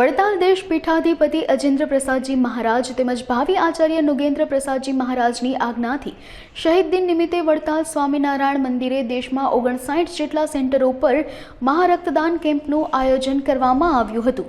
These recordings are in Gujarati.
વડતાલ દેશ પીઠાધિપતિ અજેન્દ્ર પ્રસાદજી મહારાજ તેમજ ભાવિ આચાર્ય નુગેન્દ્ર પ્રસાદજી મહારાજની આજ્ઞાથી શહીદ દિન નિમિત્તે વડતાલ સ્વામિનારાયણ મંદિરે દેશમાં ઓગણસાઠ જેટલા સેન્ટરો પર મહારક્તદાન કેમ્પનું આયોજન કરવામાં આવ્યું હતું.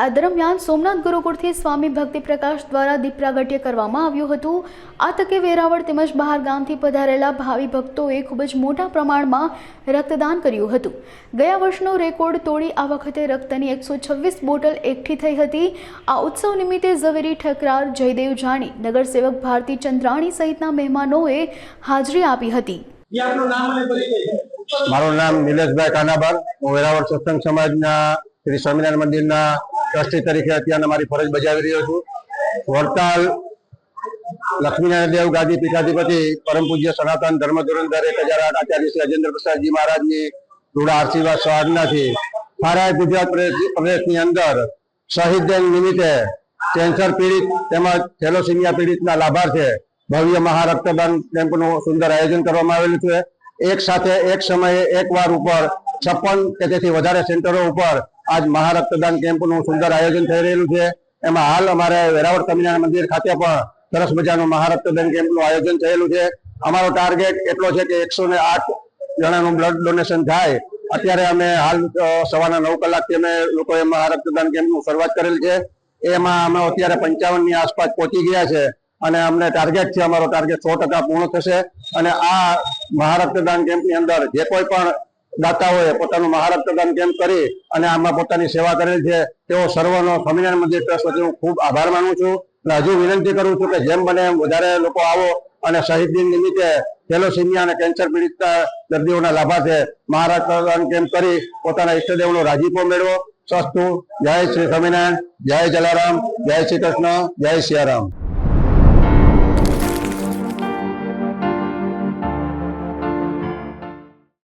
આ દરમિયાન સોમનાથ ગુરુકુળથી સ્વામી ભક્તિ પ્રકાશ દ્વારા દીપ પ્રાગટ્ય કરવામાં આવ્યું હતું. આ તકે વેરાવળ તેમજ બહાર ગામથી પધારેલા ભાવિ ભક્તોએ ખૂબ જ મોટા પ્રમાણમાં રક્તદાન કર્યું હતું. ગયા વર્ષનો રેકોર્ડ તોડી આ વખતે રક્તની એકસો છવ્વીસ બોટલ એકઠી થઈ હતી. આ ઉત્સવ નિમિત્તે ઝવેરી ઠકરાર જયદેવ જાણી નગરસેવક ભારતી ચંદ્રાણી સહિતના મહેમાનોએ હાજરી આપી હતી. મારું નામ નિલેશભાઈ કાનાબાર હું વેરાવળ સત્સંગ સમાજના શ્રી સ્વામિનારાયણ મંદિરના ટ્રસ્ટી તરીકે અત્યારે મારી ફરજ બજાવી રહ્યો છું. વડતાલ લક્ષ્મીનારાયણ દેવ ગાદી પીઠાધિપતિ પરમ પૂજ્ય સનાતન ધર્મ ધુરંધર એક હજાર આઠ આચાર્ય શ્રી રાજેન્દ્ર પ્રસાદજી મહારાજની રૂડા આશીર્વાદ સ્વાધનાથી સારા ગુજરાત પ્રદેશની અંદર શહીદ દિન નિમિત્તે કેન્સર પીડિત તેમજ થેલોસિમિયા પીડિતના લાભાર્થે ભવ્ય મહારક્તદાન કેમ્પનું સુંદર આયોજન કરવામાં આવેલું છે. એક સાથે એક સમયે એક વાર ઉપર છપ્પન કે તેથી વધારે સેન્ટરો ઉપર આજ મહારક્તદાન કેમ્પનું સુંદર આયોજન થઈ રહેલું છે. એમાં હાલ અમારે વેરાવળ સ્વામિનારાયણ મંદિર ખાતે પણ સરસ મજાનું મહારક્તદાન કેમ્પનું આયોજન થયેલું છે. અમારો ટાર્ગેટ એટલો છે કે એકસો ને આઠ જણાનું બ્લડ ડોનેશન થાય. અત્યારે અમે હાલ સવારના નવ કલાકથી અમે લોકોએ મહારક્તદાન કેમ્પનું શરૂઆત કરેલ છે. એમાં અમે અત્યારે પંચાવનની આસપાસ પહોંચી ગયા છે અને અમને ટાર્ગેટ છે, અમારો ટાર્ગેટ સો ટકા પૂર્ણ થશે. અને આ મહારક્તદાન કેમ્પની અંદર જે કોઈ પણ દાતાઓએ પોતાનું મહારત પ્રદાન કેમ કરી અને આમાં પોતાની સેવા કરેલ છે, તેઓ સર્વનો સ્વામિનારાયણ મંદિર ટ્રસ્ટ વતી હું ખૂબ આભાર માનું છું. અને હજુ વિનંતી કરું છું કે જેમ બને એમ વધારે લોકો આવો અને શહીદ દિન નિમિત્તે થેલોસિમિયા અને કેન્સર પીડિત દર્દીઓના લાભાર્થે પ્રદાન કેમ કરી પોતાના ઈષ્ટદેવનો રાજીપો મેળવો. સ્વસ્તુ જય શ્રી સ્વામિનારાયણ. જય જલારામ. જય શ્રી કૃષ્ણ. જય સિયારામ.